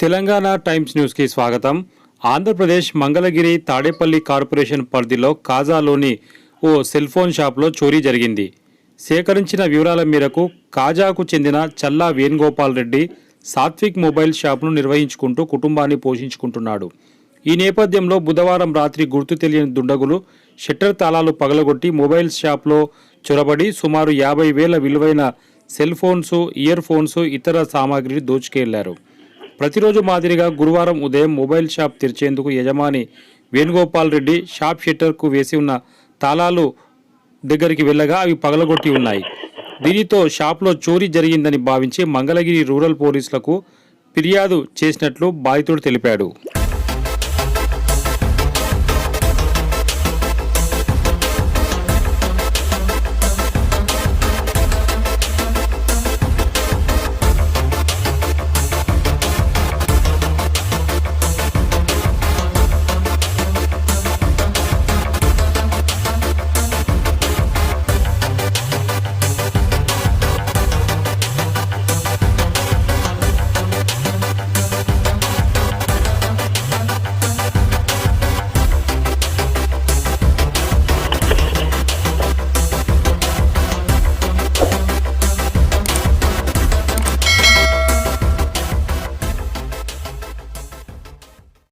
Telangana times న్యూస్కి స్వాగతం. Andhra Pradesh Mangalagiri Tadepalli corporation పరిధిలో కాజాలోని ఓ సెల్ ఫోన్ షాప్లో చోరీ జరిగింది. సేకరించిన వివరాల మేరకు కాజాకు చెందిన చల్లా వేణుగోపాల్ రెడ్డి సాత్విక్ మొబైల్ షాప్ను నిర్వహించుకుంటూ కుటుంబాన్ని పోషించుకుంటున్నాడు. ఈ నేపథ్యంలో బుధవారం రాత్రి గుర్తు తెలియని దుండగులు షట్టర్ తాళాలు పగలగొట్టి మొబైల్ షాప్లో చొరబడి సుమారు యాభై వేల విలువైన సెల్ ఫోన్స్ ఇయర్ ఫోన్స్ ఇతర సామాగ్రిని దోచుకెళ్ళారు. ప్రతిరోజు మాదిరిగా గురువారం ఉదయం మొబైల్ షాప్ తెరిచేందుకు యజమాని వేణుగోపాల్ రెడ్డి షాప్ షట్టర్కు వేసి ఉన్న తాళాలు దగ్గరికి వెళ్ళగా అవి పగలగొట్టి ఉన్నాయి. దీనితో షాప్లో చోరీ జరిగిందని భావించి మంగళగిరి రూరల్ పోలీసులకు ఫిర్యాదు చేసినట్లు బాధితుడు తెలిపాడు.